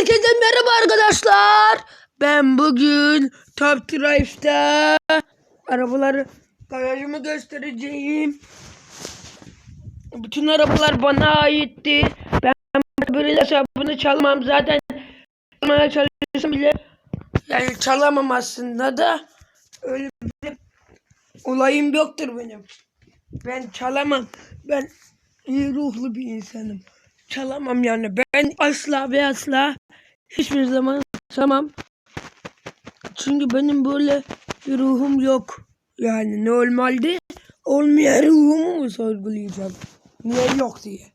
Herkese merhaba arkadaşlar. Ben bugün Top Drive'da arabaları garajımı göstereceğim. Bütün arabalar bana aitti. Ben böyle hesabını çalmam zaten çalmaya çalışsam bile yani çalamam aslında da öyle bir olayım yoktur benim. Ben çalamam. Ben iyi ruhlu bir insanım. Çalamam yani. Ben asla ve asla hiçbir zaman çalamam. Çünkü benim böyle bir ruhum yok. Yani normalde olmayan ruhumu mu sorgulayacağım? Niye yok diye.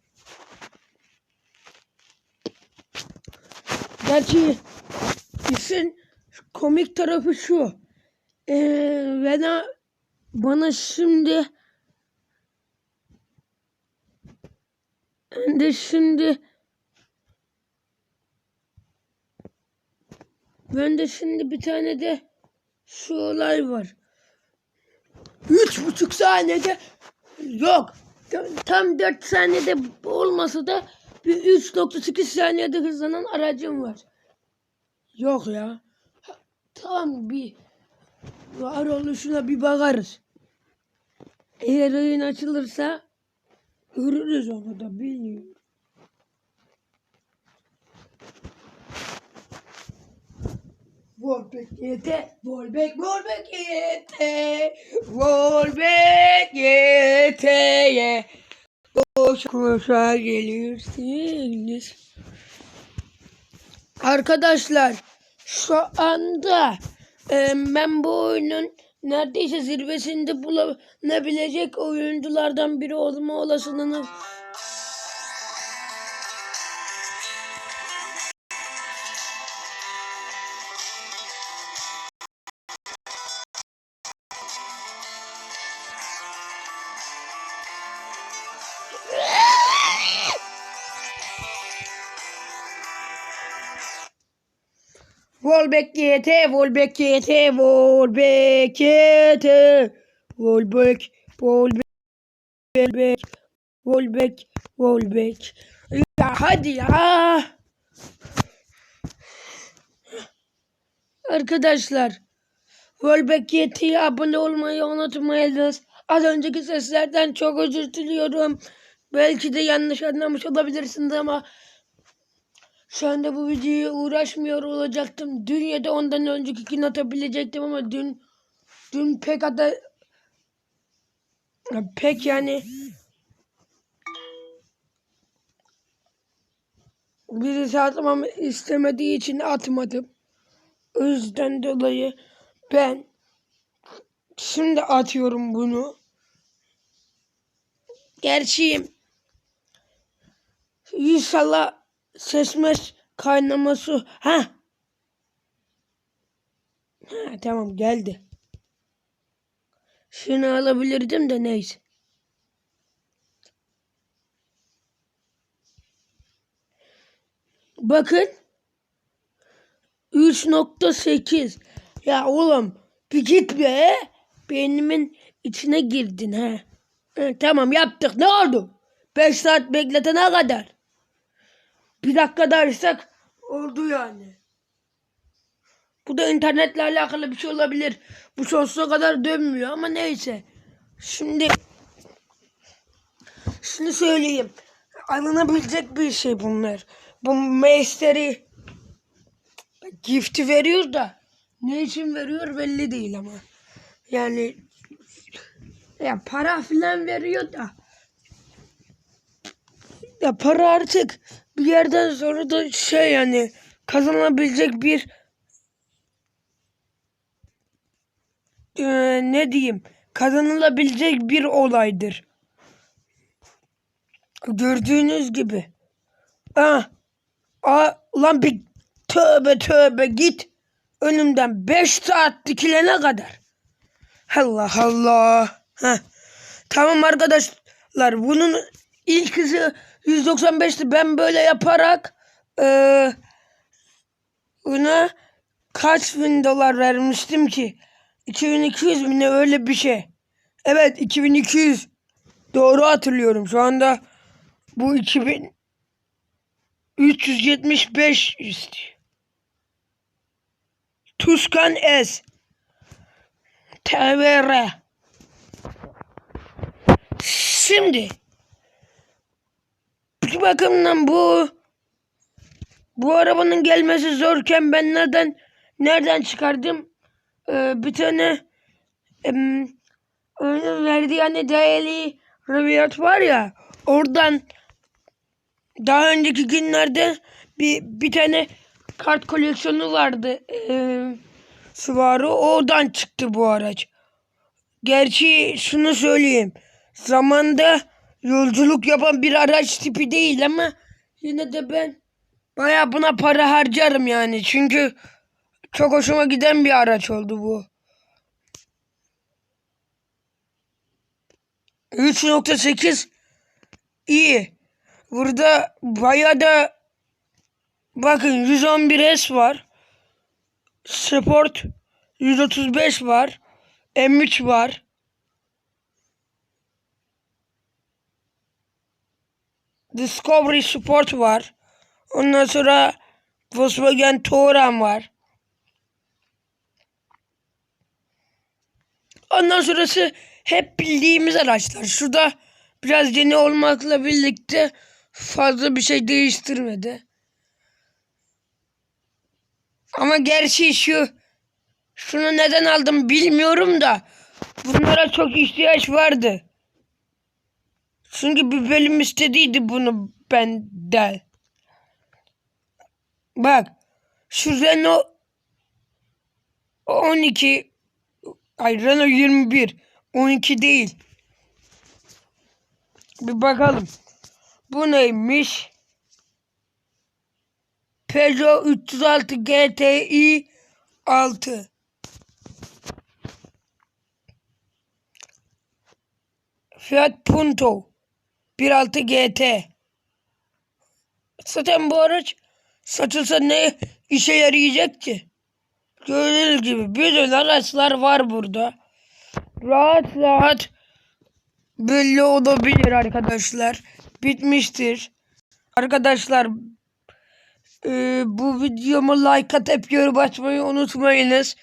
Gerçi işin komik tarafı şu. Ee, bana, bana şimdi de şimdi ben de şimdi bir tane de şu olay var. Üç buçuk saniyede yok. Tam dört saniyede olmasa da bir 3.8 saniyede hızlanan aracım var. Yok ya. Tamam bir var oluşuna bir bakarız. Eğer oyun açılırsa Görürüz onu da bilmiyorum. Volbek yete, Volbek, Volbek yete, Volbek yeteye. Koş koşa gelirsiniz. Arkadaşlar şu anda e, ben bu oyunun neredeyse zirvesinde bulunabilecek oyunculardan biri olma olasılığını Volbek GT, Volbek GT, Volbek GT, Volbek, Volbek, Volbek, Volbek, Volbek. Ya hadi ya. Arkadaşlar, Volbek GT'ye abone olmayı unutmayınız. Az önceki seslerden çok özür diliyorum. Belki de yanlış anlamış olabilirsiniz ama şu anda bu videoya uğraşmıyor olacaktım. Dün ya da ondan önceki gün atabilecektim ama dün dün pek ada pek yani birisi atmamı istemediği için atmadım. O yüzden dolayı ben şimdi atıyorum bunu. Gerçi inşallah Sesmez kaynama su. Ha. Ha tamam geldi. Şunu alabilirdim de neyse. Bakın. 3.8. Ya oğlum bir git be. Beynimin içine girdin ha tamam yaptık ne oldu? 5 saat bekletene kadar. Bir dakika dersak oldu yani. Bu da internetle alakalı bir şey olabilir. Bu sonsuza kadar dönmüyor ama neyse. Şimdi şunu söyleyeyim. Alınabilecek bir şey bunlar. Bu meisteri gifti veriyor da ne için veriyor belli değil ama. Yani ya para filan veriyor da ya para artık bir yerden sonra da şey yani kazanabilecek bir e, ne diyeyim kazanılabilecek bir olaydır. Gördüğünüz gibi. Ah, ah ulan bir tövbe tövbe git önümden 5 saat dikilene kadar. Allah Allah. Heh. Tamam arkadaşlar bunun ilk hızı 195'ti. Ben böyle yaparak e, ona kaç bin dolar vermiştim ki? 2200 mi ne öyle bir şey. Evet 2200. Doğru hatırlıyorum. Şu anda bu 2000 375 istiyor. Tuscan S. TVR. Şimdi bir bakımdan bu bu arabanın gelmesi zorken ben nereden nereden çıkardım? Ee, bir tane em, verdiği hani değerli reviyat var ya oradan daha önceki günlerde bir bir tane kart koleksiyonu vardı. Ee, Subaru oradan çıktı bu araç. Gerçi şunu söyleyeyim. Zamanda yolculuk yapan bir araç tipi değil ama yine de ben baya buna para harcarım yani. Çünkü çok hoşuma giden bir araç oldu bu. 3.8 iyi. Burada baya da bakın 111S var. Sport 135 var. M3 var. Discovery Sport var. Ondan sonra Volkswagen Touran var. Ondan sonrası hep bildiğimiz araçlar. Şurada biraz yeni olmakla birlikte fazla bir şey değiştirmedi. Ama gerçi şu şunu neden aldım bilmiyorum da bunlara çok ihtiyaç vardı. Çünkü bir bölüm istediydi bunu benden. Bak şu Renault 12 ay Renault 21 12 değil. Bir bakalım. Bu neymiş? Peugeot 306 GTI 6. Fiat Punto 1.6 GT. Zaten bu araç satılsa ne işe yarayacak ki? Gördüğünüz gibi bütün araçlar var burada. Rahat rahat belli olabilir arkadaşlar. Bitmiştir. Arkadaşlar e, bu videomu like atıp yorum atmayı unutmayınız.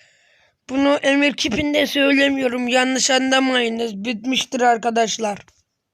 Bunu emir kipinde söylemiyorum. Yanlış anlamayınız. Bitmiştir arkadaşlar.